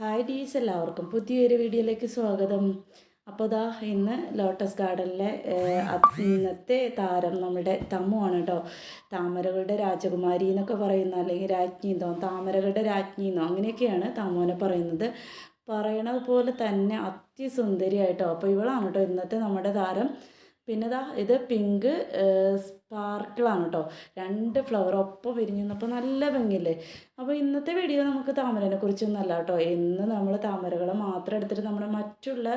Hi ഡീസ് എല്ലാവർക്കും പുതിയൊരു വീഡിയോയിലേക്ക് സ്വാഗതം. അപ്പോൾ ദാ ഇന്ന് ലോട്ടസ് ഗാർഡനിലെ ഇന്നത്തെ താരം നമ്മുടെ തമ്മുവാണ് കേട്ടോ. താമരകളുടെ രാജകുമാരി എന്നൊക്കെ പറയുന്ന അല്ലെങ്കിൽ രാജ്ഞി എന്നോ താമരകളുടെ രാജ്ഞി എന്നോ അങ്ങനെയൊക്കെയാണ് തമ്മുവിനെ പറയുന്നത്. പറയണത് പോലെ തന്നെ അത്യസുന്ദരിയായിട്ടോ. അപ്പോൾ ഇവളാണ് കേട്ടോ ഇന്നത്തെ നമ്മുടെ താരം. പിന്നെ ഇതാ ഇത് പിങ്ക് സ്പാർക്കിളാണ് കേട്ടോ രണ്ട് ഫ്ലവർ ഒപ്പം വിരിഞ്ഞു നിന്നപ്പോൾ നല്ല ഭംഗിയില്ലേ? അപ്പോൾ ഇന്നത്തെ വീഡിയോ നമുക്ക് താമരനെ കുറിച്ചൊന്നല്ല കേട്ടോ ഇന്ന് നമ്മൾ താമരകളെ മാത്രം എടുത്തിട്ട് നമ്മുടെ മറ്റുള്ള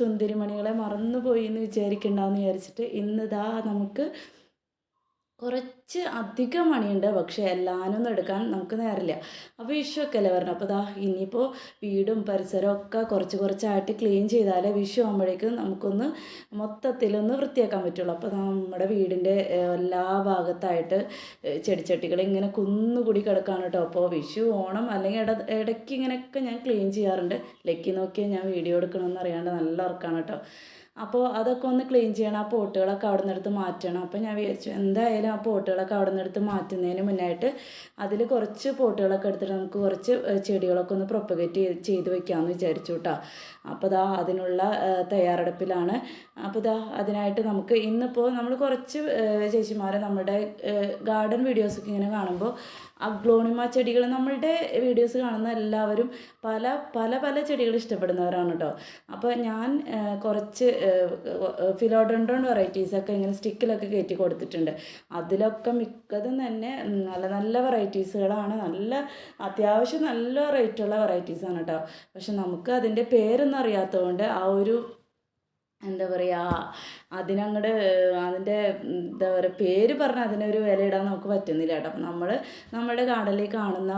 സുന്ദരിമണികളെ മറന്നുപോയി എന്ന് വിചാരിക്കണ്ടെന്ന് വിചാരിച്ചിട്ട് ഇന്നിതാ നമുക്ക് കുറച്ച് അധികം മണിയുണ്ട് പക്ഷേ എല്ലാനൊന്നും എടുക്കാൻ നമുക്ക് നേരില്ല അപ്പോൾ വിഷു ഒക്കെ അല്ലേ പറഞ്ഞു അപ്പോൾ ദാ ഇനിയിപ്പോൾ വീടും പരിസരവും ഒക്കെ കുറച്ച് കുറച്ചായിട്ട് ക്ലീൻ ചെയ്താലേ വിഷു ആകുമ്പോഴേക്കും നമുക്കൊന്ന് മൊത്തത്തിലൊന്ന് വൃത്തിയാക്കാൻ പറ്റുള്ളൂ. അപ്പോൾ നമ്മുടെ വീടിന്റെ എല്ലാ ഭാഗത്തായിട്ട് ചെടിച്ചട്ടികൾ ഇങ്ങനെ കുന്നുകൂടി കിടക്കാണ് കേട്ടോ. അപ്പോൾ വിഷു ഓണം അല്ലെങ്കിൽ ഇട ഇടയ്ക്ക് ഇങ്ങനെയൊക്കെ ഞാൻ ക്ലീൻ ചെയ്യാറുണ്ട്. ലക്കി നോക്കിയാൽ ഞാൻ വീഡിയോ എടുക്കണമെന്ന് അറിയാണ്ട് നല്ല ഉറക്കാണ് കേട്ടോ. അപ്പോൾ അതൊക്കെ ഒന്ന് ക്ലീൻ ചെയ്യണം. ആ പോട്ടുകളൊക്കെ അവിടെ നിന്നെടുത്ത് മാറ്റണം. അപ്പോൾ ഞാൻ വിചാരിച്ചു എന്തായാലും ആ പോട്ടുകളൊക്കെ അവിടെ നിന്നെടുത്ത് മാറ്റുന്നതിന് മുന്നായിട്ട് അതിൽ കുറച്ച് പോട്ടുകളൊക്കെ എടുത്തിട്ട് നമുക്ക് കുറച്ച് ചെടികളൊക്കെ ഒന്ന് പ്രൊപ്പഗേറ്റ് ചെയ്ത് വെക്കാമെന്ന് വിചാരിച്ചു കേട്ടോ അപ്പോൾ ദാ അതിനുള്ള തയ്യാറെടുപ്പിലാണ്. അപ്പോൾ ദാ അതിനായിട്ട് നമുക്ക് ഇന്നിപ്പോൾ നമ്മൾ കുറച്ച് ചേച്ചിമാരെ നമ്മുടെ ഗാർഡൻ വീഡിയോസൊക്കെ ഇങ്ങനെ കാണുമ്പോൾ അഗ്ലോണിമ ചെടികൾ നമ്മളുടെ വീഡിയോസ് കാണുന്ന എല്ലാവരും പല പല പല ചെടികൾ ഇഷ്ടപ്പെടുന്നവരാണ് കേട്ടോ. അപ്പോൾ ഞാൻ കുറച്ച് ഫിലോഡൻഡ്രോൺ വെറൈറ്റീസൊക്കെ ഇങ്ങനെ സ്റ്റിക്കിലൊക്കെ കയറ്റി കൊടുത്തിട്ടുണ്ട്. അതിലൊക്കെ മിക്കതും തന്നെ നല്ല നല്ല വെറൈറ്റീസുകളാണ്. നല്ല അത്യാവശ്യം നല്ല റേറ്റുള്ള വെറൈറ്റീസാണ് കേട്ടോ. പക്ഷെ നമുക്ക് അതിന്റെ പേരൊന്നും അറിയാത്തതുകൊണ്ട് ആ ഒരു എന്താ പറയുക അതിനങ്ങട് അതിന്റെ എന്താ പറയുക പേര് പറഞ്ഞാൽ അതിനൊരു ഇടാൻ നമുക്ക് പറ്റുന്നില്ല കേട്ടോ. അപ്പം നമ്മൾ നമ്മുടെ ഗാർഡനിൽ കാണുന്ന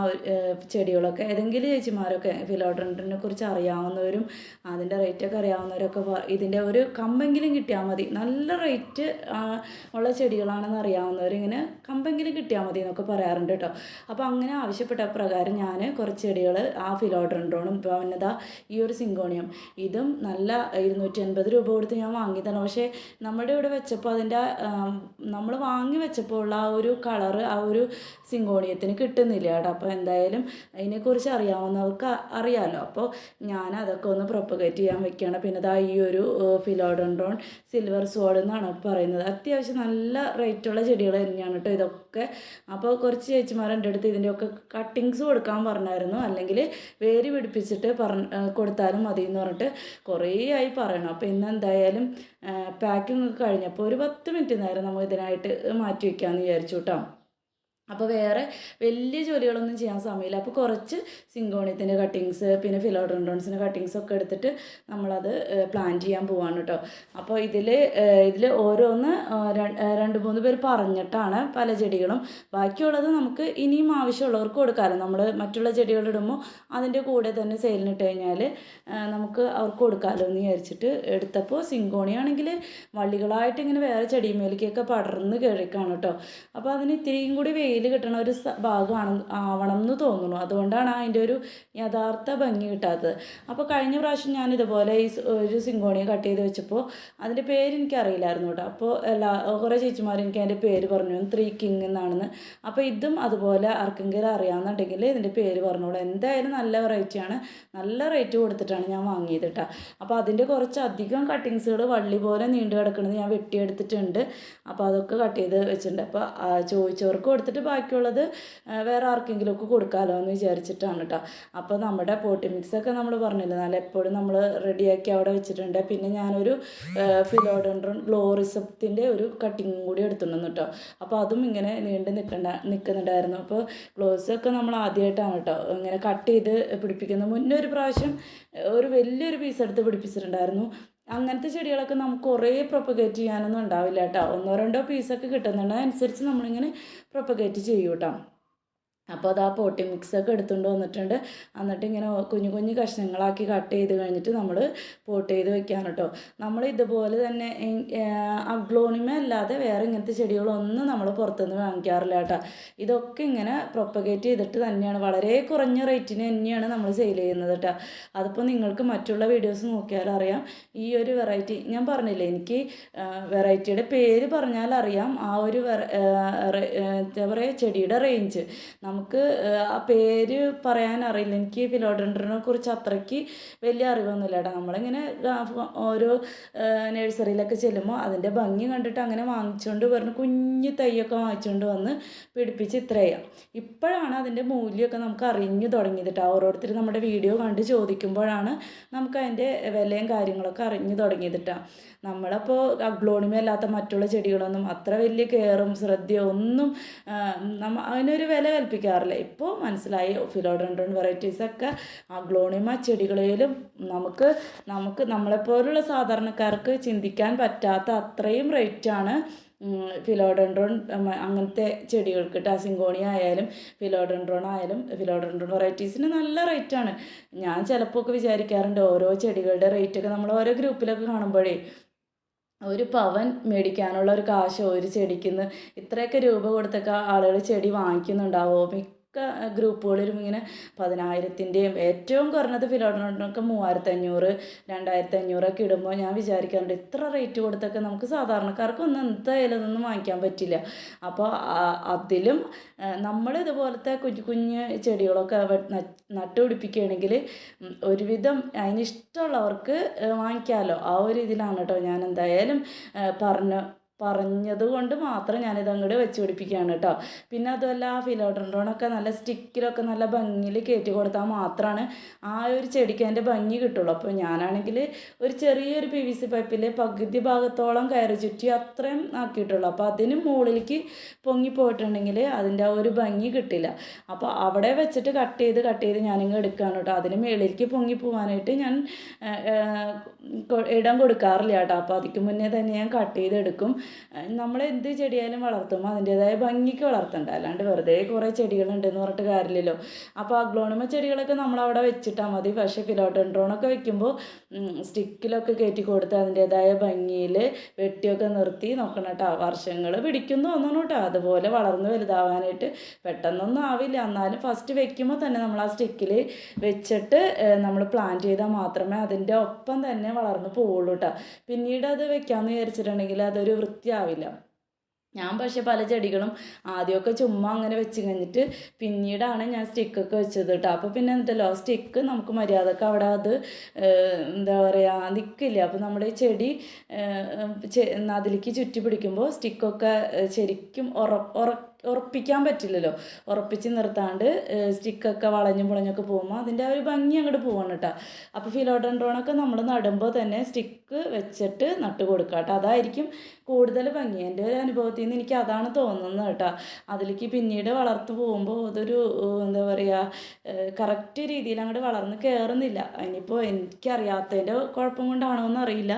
ചെടികളൊക്കെ ഏതെങ്കിലും ചേച്ചിമാരൊക്കെ ഫിലോഡ്രന്റിനെ കുറിച്ച് അറിയാവുന്നവരും അതിന്റെ റേറ്റൊക്കെ അറിയാവുന്നവരൊക്കെ ഇതിന്റെ ഒരു കമ്പെങ്കിലും കിട്ടിയാൽ മതി. നല്ല റേറ്റ് ഉള്ള ചെടികളാണെന്ന് അറിയാവുന്നവർ ഇങ്ങനെ കമ്പെങ്കിലും കിട്ടിയാൽ മതി എന്നൊക്കെ പറയാറുണ്ട് കേട്ടോ. അപ്പോൾ അങ്ങനെ ആവശ്യപ്പെട്ട പ്രകാരം ഞാൻ കുറച്ച് ചെടികൾ ആ ഫിലോഡ്രൻഡ്രോണും ഇപ്പോൾ അവനതാ ഈ ഒരു സിങ്കോണിയം ഇതും നല്ല ഇരുന്നൂറ്റി അൻപത് രൂപ കൊടുത്ത് ഞാൻ വാങ്ങിയതാണ്. പക്ഷേ നമ്മുടെ ഇവിടെ വെച്ചപ്പോൾ അതിന്റെ നമ്മൾ വാങ്ങി വെച്ചപ്പോൾ ഉള്ള ആ ഒരു കളർ ആ ഒരു സിങ്കോണിയത്തിന് കിട്ടുന്നില്ല കേട്ടോ. അപ്പോൾ എന്തായാലും അതിനെക്കുറിച്ച് അറിയാവുന്നവർക്ക് അറിയാമല്ലോ അപ്പോൾ ഞാൻ അതൊക്കെ ഒന്ന് പ്രൊപ്പഗേറ്റ് ചെയ്യാൻ വെക്കുകയാണ്. പിന്നെ ദാ ഈ ഒരു ഫിലോഡൻഡ്രോൺ സിൽവർ സോഡ് എന്നാണ് പറയുന്നത്. അത്യാവശ്യം നല്ല റേറ്റുള്ള ചെടികൾ തന്നെയാണ് കേട്ടോ ഇതൊക്കെ. അപ്പോൾ കുറച്ച് ചേച്ചിമാർ എന്റെ അടുത്ത് ഇതിന്റെയൊക്കെ കട്ടിങ്സ് കൊടുക്കാൻ പറഞ്ഞായിരുന്നു. അല്ലെങ്കിൽ വേര് പിടിപ്പിച്ചിട്ട് പറഞ്ഞ് കൊടുത്താലും മതി എന്ന് പറഞ്ഞിട്ട് കുറേ ആയി പറയണം. അപ്പോൾ ഇന്ന് എന്തായാലും പാക്കിങ് കഴിഞ്ഞപ്പോൾ ഒരു പത്ത് മിനിറ്റ് നേരം നമ്മൾ ഇതിനായിട്ട് മാറ്റി വയ്ക്കാമെന്ന് വിചാരിച്ചു കേട്ടോ അപ്പോൾ വേറെ വലിയ ജോലികളൊന്നും ചെയ്യാൻ സമയമില്ല. അപ്പോൾ കുറച്ച് സിങ്കോണിയത്തിന്റെ കട്ടിങ്സ് പിന്നെ ഫിലോഡ്രോണ്ടോൺസിന്റെ കട്ടിങ്സ് ഒക്കെ എടുത്തിട്ട് നമ്മളത് പ്ലാൻ ചെയ്യാൻ പോവാണ് കേട്ടോ അപ്പോൾ ഇതിൽ ഇതിൽ ഓരോന്ന് രണ്ട് മൂന്ന് പേര് പറഞ്ഞിട്ടാണ് പല ചെടികളും. ബാക്കിയുള്ളത് നമുക്ക് ഇനിയും ആവശ്യമുള്ളവർക്ക് കൊടുക്കാമല്ലോ നമ്മൾ മറ്റുള്ള ചെടികൾ ഇടുമ്പോൾ അതിന്റെ കൂടെ തന്നെ സെയിലിനിട്ട് കഴിഞ്ഞാൽ നമുക്ക് അവർക്ക് കൊടുക്കാമല്ലോ എന്ന് വിചാരിച്ചിട്ട് എടുത്തപ്പോൾ സിങ്കോണിയാണെങ്കിൽ വള്ളികളായിട്ട് ഇങ്ങനെ വേറെ ചെടിമേലേക്കൊക്കെ പടർന്ന് കിഴക്കാണ് കേട്ടോ അപ്പോൾ അതിന് ഇത്തിരിയും കൂടി വെയിൽ കിട്ടണ ഒരു ഭാഗമാണ് ആവണം എന്ന് തോന്നുന്നു. അതുകൊണ്ടാണ് അതിന്റെ ഒരു യഥാർത്ഥ ഭംഗി കിട്ടാത്തത്. അപ്പോൾ കഴിഞ്ഞ പ്രാവശ്യം ഞാൻ ഇതുപോലെ ഈ ഒരു സിങ്കോണിയെ കട്ട് ചെയ്ത് വെച്ചപ്പോൾ അതിന്റെ പേര് എനിക്കറിയില്ലായിരുന്നു കേട്ടോ. അപ്പോൾ എല്ലാ കുറേ ചേച്ചിമാർ എനിക്ക് അതിന്റെ പേര് പറഞ്ഞു. ത്രീ കിങ് എന്നാണെന്ന്. അപ്പോൾ ഇതും അതുപോലെ ആർക്കെങ്കിലും അറിയാമെന്നുണ്ടെങ്കിൽ ഇതിന്റെ പേര് പറഞ്ഞോളൂ എന്തായാലും നല്ല വെറൈറ്റിയാണ് നല്ല റേറ്റ് കൊടുത്തിട്ടാണ് ഞാൻ വാങ്ങിയത് കേട്ടോ. അപ്പോൾ അതിന്റെ കുറച്ച് അധികം കട്ടിങ്സുകൾ വള്ളി പോലെ നീണ്ടു കിടക്കുന്നത് ഞാൻ വെട്ടിയെടുത്തിട്ടുണ്ട്. അപ്പോൾ അതൊക്കെ കട്ട് ചെയ്ത് വെച്ചിട്ടുണ്ട്. അപ്പോൾ ചോദിച്ചവർക്ക് കൊടുത്തിട്ട് ബാക്കിയുള്ളത് വേറെ ആർക്കെങ്കിലും ഒക്കെ കൊടുക്കാമല്ലോ എന്ന് വിചാരിച്ചിട്ടാണ് കേട്ടോ അപ്പോൾ നമ്മുടെ പോട്ടി മിക്സ് ഒക്കെ നമ്മൾ പറഞ്ഞില്ല നല്ല എപ്പോഴും നമ്മൾ റെഡിയാക്കി അവിടെ വെച്ചിട്ടുണ്ട്. പിന്നെ ഞാനൊരു ഫിലോഡൻഡ്രോൺ ഗ്ലോറിസത്തിന്റെ ഒരു കട്ടിങ്ങും കൂടി എടുത്തിട്ടുണ്ടെന്ന് കേട്ടോ അപ്പോൾ അതും ഇങ്ങനെ നീണ്ട് നിൽക്കണ്ട നിൽക്കുന്നുണ്ടായിരുന്നു. അപ്പോൾ ഗ്ലോസൊക്കെ നമ്മൾ ആദ്യമായിട്ടാണ് കേട്ടോ ഇങ്ങനെ കട്ട് ചെയ്ത് പിടിപ്പിക്കുന്നത് മുന്നേ ഒരു പ്രാവശ്യം ഒരു വലിയൊരു പീസ് എടുത്ത് പിടിപ്പിച്ചിട്ടുണ്ടായിരുന്നു. അങ്ങനത്തെ ചെടികളൊക്കെ നമുക്ക് കുറേ പ്രൊപ്പഗേറ്റ് ചെയ്യാനൊന്നും ഉണ്ടാവില്ല കേട്ടോ. ഒന്നോ രണ്ടോ പീസൊക്കെ കിട്ടുന്നുണ്ട് അതനുസരിച്ച് നമ്മളിങ്ങനെ പ്രൊപ്പഗേറ്റ് ചെയ്യൂട്ടോ. അപ്പോൾ അത് ആ പോട്ടി മിക്സൊക്കെ എടുത്തുകൊണ്ട് വന്നിട്ടുണ്ട്. എന്നിട്ട് ഇങ്ങനെ കുഞ്ഞു കുഞ്ഞു കഷ്ണങ്ങളാക്കി കട്ട് ചെയ്ത് കഴിഞ്ഞിട്ട് നമ്മൾ പോട്ട് ചെയ്ത് വെക്കാൻ കേട്ടോ നമ്മൾ ഇതുപോലെ തന്നെ അഗ്ലോണിമ അല്ലാതെ വേറെ ഇങ്ങനത്തെ ചെടികളൊന്നും നമ്മൾ പുറത്തുനിന്ന് വാങ്ങിക്കാറില്ല കേട്ടോ ഇതൊക്കെ ഇങ്ങനെ പ്രൊപ്പഗേറ്റ് ചെയ്തിട്ട് തന്നെയാണ്. വളരെ കുറഞ്ഞ റേറ്റിന് തന്നെയാണ് നമ്മൾ സെയിൽ ചെയ്യുന്നത് കേട്ടോ അതിപ്പോൾ നിങ്ങൾക്ക് മറ്റുള്ള വീഡിയോസ് നോക്കിയാൽ അറിയാം. ഈ ഒരു വെറൈറ്റി ഞാൻ പറഞ്ഞില്ലേ എനിക്ക് വെറൈറ്റിയുടെ പേര് പറഞ്ഞാൽ അറിയാം ആ ഒരു എന്താ പറയുക ചെടിയുടെ റേഞ്ച് നമ്മൾ നമുക്ക് ആ പേര് പറയാൻ അറിയില്ല. എനിക്ക് ഫിലോഡൻഡ്രനെ കുറിച്ച് അത്രയ്ക്ക് വലിയ അറിവൊന്നുമില്ല കേട്ടോ. നമ്മളിങ്ങനെ ഓരോ നഴ്സറിയിലൊക്കെ ചെല്ലുമ്പോൾ അതിന്റെ ഭംഗി കണ്ടിട്ട് അങ്ങനെ വാങ്ങിച്ചുകൊണ്ട് പറഞ്ഞ് കുഞ്ഞു തൈയൊക്കെ വാങ്ങിച്ചുകൊണ്ട് വന്ന് പിടിപ്പിച്ച് ഇത്ര ചെയ്യാം ഇപ്പോഴാണ് അതിന്റെ മൂല്യമൊക്കെ നമുക്ക് അറിഞ്ഞു തുടങ്ങിയത് കേട്ടോ. ഓരോരുത്തർ നമ്മുടെ വീഡിയോ കണ്ട് ചോദിക്കുമ്പോഴാണ് നമുക്ക് അതിന്റെ വിലയും കാര്യങ്ങളൊക്കെ അറിഞ്ഞു തുടങ്ങിയത് കേട്ടോ. നമ്മളപ്പോൾ അഗ്ലോണിമ അല്ലാത്ത മറ്റുള്ള ചെടികളൊന്നും അത്ര വലിയ കെയറും ശ്രദ്ധയോ ഒന്നും നമ്മ അതിനൊരു വില കൽപ്പിക്കാറില്ല ഇപ്പോൾ മനസ്സിലായി ഫിലോഡൻഡ്രോൺ വെറൈറ്റീസൊക്കെ ആ ഗ്ലോണിമ ചെടികളിലും നമുക്ക് നമുക്ക് നമ്മളെപ്പോലുള്ള സാധാരണക്കാർക്ക് ചിന്തിക്കാൻ പറ്റാത്ത അത്രയും റേറ്റാണ് ഫിലോഡൻഡ്രോൺ അങ്ങനത്തെ ചെടികൾക്ക്. ടാസിങ്കോണി ആയാലും ഫിലോഡൻഡ്രോൺ ആയാലും ഫിലോഡൻഡ്രോൺ വെറൈറ്റീസിന് നല്ല റേറ്റാണ് ഞാൻ ചിലപ്പോൾ ഒക്കെ വിചാരിക്കാറുണ്ട് ഓരോ ചെടികളുടെ റേറ്റൊക്കെ നമ്മൾ ഓരോ ഗ്രൂപ്പിലൊക്കെ കാണുമ്പോഴേ ഒരു പവൻ മേടിക്കാനുള്ള ഒരു കാശ് ഒരു ചെടിക്കുന്ന് ഇത്രയൊക്കെ രൂപ കൊടുത്തൊക്കെ ആളുകൾ ചെടി വാങ്ങിക്കുന്നുണ്ടാവോ? മിക്ക ഗ്രൂപ്പുകളിലും ഇങ്ങനെ പതിനായിരത്തിന്റെയും ഏറ്റവും കുറഞ്ഞത് ഫിലോഡിനൊക്കെ മൂവായിരത്തി അഞ്ഞൂറ് രണ്ടായിരത്തി അഞ്ഞൂറൊക്കെ ഇടുമ്പോൾ ഞാൻ വിചാരിക്കാറുണ്ട് ഇത്ര റേറ്റ് കൊടുത്തൊക്കെ നമുക്ക് സാധാരണക്കാർക്കൊന്നും എന്തായാലും ഒന്നും വാങ്ങിക്കാൻ പറ്റില്ല. അപ്പോൾ അതിലും നമ്മൾ ഇതുപോലത്തെ കുഞ്ഞു കുഞ്ഞ് ചെടികളൊക്കെ നട്ടുപിടിപ്പിക്കുകയാണെങ്കിൽ ഒരുവിധം അതിനിഷ്ടമുള്ളവർക്ക് വാങ്ങിക്കാമല്ലോ. ആ ഒരു ഇതിലാണ് കേട്ടോ ഞാൻ എന്തായാലും പറഞ്ഞ പറഞ്ഞത് കൊണ്ട് മാത്രം ഞാനിത് അങ്ങോട്ട് വെച്ച് പിടിപ്പിക്കുകയാണ് കേട്ടോ. പിന്നെ അതുമല്ല ആ ഫിലോഡൻഡ്രോണൊക്കെ നല്ല സ്റ്റിക്കിലൊക്കെ നല്ല ഭംഗിയിൽ കയറ്റി കൊടുത്താൽ മാത്രമാണ് ആ ഒരു ചെടിക്ക് അതിന്റെ ഭംഗി കിട്ടുള്ളൂ. അപ്പോൾ ഞാനാണെങ്കിൽ ഒരു ചെറിയൊരു പി വി സി പൈപ്പിൽ പകുതി ഭാഗത്തോളം കയറി ചുറ്റി അത്രയും ആക്കിയിട്ടുള്ളൂ. അപ്പോൾ അതിന് മുകളിലേക്ക് പൊങ്ങി പോയിട്ടുണ്ടെങ്കിൽ അതിന്റെ ആ ഒരു ഭംഗി കിട്ടില്ല. അപ്പോൾ അവിടെ വെച്ചിട്ട് കട്ട് ചെയ്ത് കട്ട് ചെയ്ത് ഞാനിങ്ങ് എടുക്കുകയാണ് കേട്ടോ. അതിന് മുകളിലേക്ക് പൊങ്ങി പോകാനായിട്ട് ഞാൻ ഇടം കൊടുക്കാറില്ല കേട്ടോ. അപ്പോൾ അതിക്ക് മുന്നേ തന്നെ ഞാൻ കട്ട് ചെയ്തെടുക്കും. നമ്മൾ എന്ത് ചെടിയായാലും വളർത്തും. അതിന്റേതായ ഭംഗിക്ക് വളർത്തണ്ട. അല്ലാണ്ട് വെറുതെ കുറേ ചെടികളുണ്ടെന്ന് പറഞ്ഞിട്ട് കാര്യമില്ലല്ലോ. അപ്പോൾ അഗ്ലോണിമ ചെടികളൊക്കെ നമ്മൾ അവിടെ വെച്ചിട്ടാൽ മതി. പക്ഷേ ഫിലോട്ടൻഡ്രോണൊക്കെ വെക്കുമ്പോൾ സ്റ്റിക്കിലൊക്കെ കയറ്റി കൊടുത്ത് അതിന്റേതായ ഭംഗിയിൽ വെട്ടിയൊക്കെ നിർത്തി നോക്കണം കേട്ടോ വർഷങ്ങൾ പിടിക്കുന്നു തോന്നണം കേട്ടോ അതുപോലെ വളർന്ന് വലുതാവാനായിട്ട് പെട്ടെന്നൊന്നും ആവില്ല. എന്നാലും ഫസ്റ്റ് വെക്കുമ്പോൾ തന്നെ നമ്മൾ ആ സ്റ്റിക്കിൽ വെച്ചിട്ട് നമ്മൾ പ്ലാൻ ചെയ്താൽ മാത്രമേ അതിന്റെ ഒപ്പം തന്നെ വളർന്ന് പോവുള്ളൂ കേട്ടോ പിന്നീട് അത് വെക്കാമെന്ന് വിചാരിച്ചിട്ടുണ്ടെങ്കിൽ അതൊരു വൃത്തിയാവില്ല. ഞാൻ പക്ഷേ പല ചെടികളും ആദ്യമൊക്കെ ചുമ്മാ അങ്ങനെ വെച്ച് കഴിഞ്ഞിട്ട് പിന്നീടാണ് ഞാൻ സ്റ്റിക്കൊക്കെ വെച്ചത് കേട്ടോ അപ്പോൾ പിന്നെ എന്നിട്ടല്ലോ സ്റ്റിക്ക് നമുക്ക് മര്യാദയ്ക്ക് അവിടെ അത് എന്താ പറയുക നിൽക്കില്ല അപ്പോൾ നമ്മുടെ ഈ ചെടി അതിലേക്ക് ചുറ്റി പിടിക്കുമ്പോൾ സ്റ്റിക്കൊക്കെ ശരിക്കും ഉറ ഉറ ഉറപ്പിക്കാൻ പറ്റില്ലല്ലോ. ഉറപ്പിച്ച് നിർത്താണ്ട് സ്റ്റിക്കൊക്കെ വളഞ്ഞും പുളഞ്ഞൊക്കെ പോകുമ്പോൾ അതിന്റെ ആ ഒരു ഭംഗി അങ്ങോട്ട് പോവാണ് കേട്ടോ അപ്പോൾ ഫിലോഡൻഡ്രോണൊക്കെ നമ്മൾ നടുമ്പോൾ തന്നെ സ്റ്റിക്ക് വെച്ചിട്ട് നട്ട് കൊടുക്കുക കേട്ടോ അതായിരിക്കും കൂടുതൽ ഭംഗി. എന്റെ ഒരു അനുഭവത്തിൽ നിന്ന് എനിക്ക് അതാണ് തോന്നുന്നത് കേട്ടോ അതിലേക്ക് പിന്നീട് വളർത്തു പോകുമ്പോൾ അതൊരു എന്താ പറയുക കറക്റ്റ് രീതിയിൽ അങ്ങോട്ട് വളർന്ന് കയറുന്നില്ല അതിനിപ്പോൾ എനിക്കറിയാത്തതിന്റെ കുഴപ്പം കൊണ്ടാണോ എന്നറിയില്ല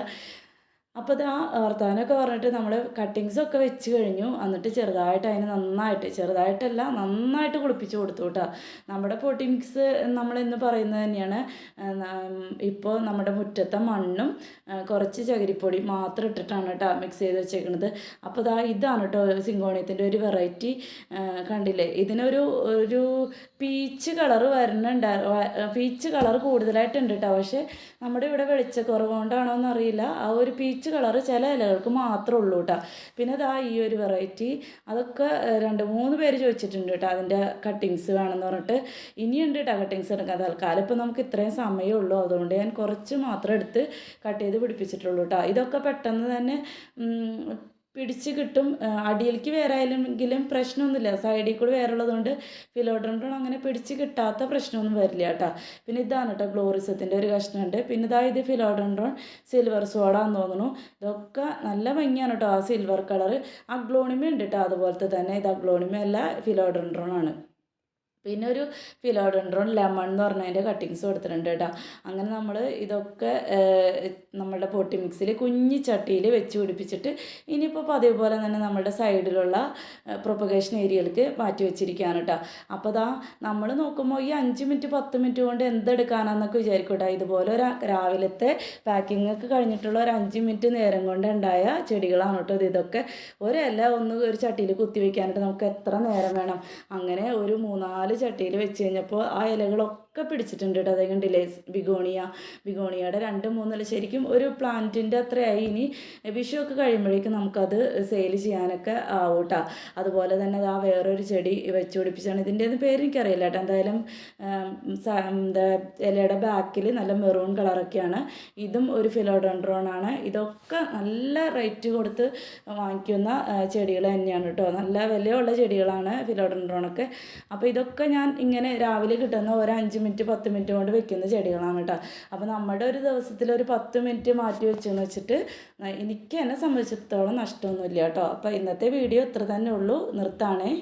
അപ്പോൾ അത് ആ വർത്തമാനമൊക്കെ പറഞ്ഞിട്ട് നമ്മൾ കട്ടിങ്സൊക്കെ വെച്ച് കഴിഞ്ഞു. എന്നിട്ട് ചെറുതായിട്ട് അതിന് നന്നായിട്ട് ചെറുതായിട്ടല്ല നന്നായിട്ട് കുളിപ്പിച്ച് കൊടുത്തു കേട്ടോ നമ്മുടെ പൊട്ടി മിക്സ് നമ്മളെന്ന് പറയുന്നത് തന്നെയാണ്. ഇപ്പോൾ നമ്മുടെ മുറ്റത്തെ മണ്ണും കുറച്ച് ചകിരിപ്പൊടി മാത്രം ഇട്ടിട്ടാണ് കേട്ടോ മിക്സ് ചെയ്ത് വെച്ചേക്കുന്നത് അപ്പോൾ ദാ ഇതാണ് കേട്ടോ സിങ്കോണിയത്തിന്റെ ഒരു വെറൈറ്റി കണ്ടില്ലേ? ഇതിനൊരു ഒരു പീച്ച് കളർ വരുന്നുണ്ട് പീച്ച് കളർ കൂടുതലായിട്ടുണ്ട് കേട്ടോ പക്ഷേ നമ്മുടെ ഇവിടെ വെളിച്ചക്കുറവ് കൊണ്ടാണോ എന്നറിയില്ല ആ ഒരു പീച്ച് കളറ് ചില ഇലകൾക്ക് മാത്രമേ ഉള്ളൂ കേട്ടോ. പിന്നെ ദാ ഈ ഒരു വെറൈറ്റി അതൊക്കെ രണ്ട് മൂന്ന് പേര് ചോദിച്ചിട്ടുണ്ട് കേട്ടോ അതിന്റെ കട്ടിങ്സ് വേണമെന്ന് പറഞ്ഞിട്ട്. ഇനിയുണ്ട് കേട്ടോ കട്ടിങ്സ് എടുക്കാൻ. തൽക്കാലം ഇപ്പോൾ നമുക്ക് ഇത്രയും സമയമേ ഉള്ളൂ. അതുകൊണ്ട് ഞാൻ കുറച്ച് മാത്രം എടുത്ത് കട്ട് ചെയ്ത് പിടിപ്പിച്ചിട്ടുള്ളൂ കേട്ടോ. ഇതൊക്കെ പെട്ടെന്ന് തന്നെ പിടിച്ച് കിട്ടും. അടിയിലേക്ക് വേറെ ആയാലെങ്കിലും പ്രശ്നമൊന്നുമില്ല. സൈഡിൽ കൂടി വേറെ ഉള്ളതുകൊണ്ട് ഫിലോഡൻഡ്രോൺ അങ്ങനെ പിടിച്ച് കിട്ടാത്ത പ്രശ്നമൊന്നും വരില്ല കേട്ടോ. പിന്നെ ഇതാണ് കേട്ടോ ഗ്ലോറിസത്തിന്റെ ഒരു കഷ്ണമുണ്ട്. പിന്നെ ഇതാ ഇത് ഫിലോഡൻഡ്രോൺ സിൽവർ സോഡാന്ന് തോന്നുന്നു. ഇതൊക്കെ നല്ല ഭംഗിയാണ് കേട്ടോ ആ സിൽവർ കളർ ആ അഗ്ലോണിമ ഉണ്ട് കേട്ടോ അതുപോലത്തെ തന്നെ. ഇത് അഗ്ലോണിമ അല്ല ഫിലോഡൻഡ്രോൺ ആണ്. പിന്നെ ഒരു ഫിലോഡൻഡ്രോൺ ലെമൺ എന്ന് പറഞ്ഞതിന്റെ കട്ടിങ്സ് കൊടുത്തിട്ടുണ്ട് കേട്ടോ. അങ്ങനെ നമ്മൾ ഇതൊക്കെ നമ്മളുടെ പൊട്ടി മിക്സിൽ കുഞ്ഞി ചട്ടിയിൽ വെച്ച് പിടിപ്പിച്ചിട്ട് ഇനിയിപ്പോൾ പതിവ് പോലെ തന്നെ നമ്മുടെ സൈഡിലുള്ള പ്രൊപ്പഗേഷൻ ഏരിയയിലേക്ക് മാറ്റി വെച്ചിരിക്കുകയാണ് കേട്ടോ. അപ്പോൾ ദാ നമ്മൾ നോക്കുമ്പോൾ ഈ അഞ്ച് മിനിറ്റ് പത്ത് മിനിറ്റ് കൊണ്ട് എന്തെടുക്കാനാന്നൊക്കെ വിചാരിക്കും കേട്ടോ. ഇതുപോലെ ഒരു രാവിലത്തെ പാക്കിംഗ് ഒക്കെ കഴിഞ്ഞിട്ടുള്ള ഒരു അഞ്ച് മിനിറ്റ് നേരം കൊണ്ട് ഉണ്ടായ ചെടികളാണ് കേട്ടോ ഇത്. ഇതൊക്കെ ഒരല്ല ഒന്ന് ഒരു ചട്ടിയിൽ കുത്തി വെക്കാനായിട്ട് നമുക്ക് എത്ര നേരം വേണം? അങ്ങനെ ഒരു മൂന്നാൽ ചട്ടിയിൽ വെച്ച് കഴിഞ്ഞപ്പോൾ ആ ഇലകളൊക്കെ ഒക്കെ പിടിച്ചിട്ടുണ്ട് കേട്ടോ അതേ കണ്ടില്ലേ ബിഗോണിയ ബിഗോണിയയുടെ രണ്ട് മൂന്നില ശരിക്കും ഒരു പ്ലാന്റിന്റെ അത്രയായി. ഇനി വിഷു ഒക്കെ കഴിയുമ്പോഴേക്കും നമുക്കത് സെയിൽ ചെയ്യാനൊക്കെ ആവും കേട്ടോ അതുപോലെ തന്നെ ആ വേറൊരു ചെടി വെച്ച് പിടിപ്പിച്ചാണ്. ഇതിന്റെ പേര് എനിക്കറിയില്ല കേട്ടോ എന്തായാലും എന്താ ഇലയുടെ ബാക്കിൽ നല്ല മെറൂൺ കളറൊക്കെയാണ്. ഇതും ഒരു ഫിലോഡോൺഡ്രോൺ ആണ്. ഇതൊക്കെ നല്ല റേറ്റ് കൊടുത്ത് വാങ്ങിക്കുന്ന ചെടികൾ തന്നെയാണ് കേട്ടോ നല്ല വിലയുള്ള ചെടികളാണ് ഫിലോഡോൺഡ്രോണൊക്കെ അപ്പോൾ ഇതൊക്കെ ഞാൻ ഇങ്ങനെ രാവിലെ കിട്ടുന്ന ഒരു അഞ്ച് മിനിറ്റ് പത്ത് മിനിറ്റ് കൊണ്ട് വെക്കുന്ന ചെടികളാണ് കേട്ടോ. അപ്പോൾ നമ്മുടെ ഒരു ദിവസത്തിൽ ഒരു പത്ത് മിനിറ്റ് മാറ്റി വെച്ചെന്ന് വെച്ചിട്ട് എനിക്ക് എന്നെ സംബന്ധിച്ചിടത്തോളം നഷ്ടമൊന്നുമില്ല കേട്ടോ. അപ്പോൾ ഇന്നത്തെ വീഡിയോ ഇത്ര തന്നെ ഉള്ളൂ. നിർത്താണേ.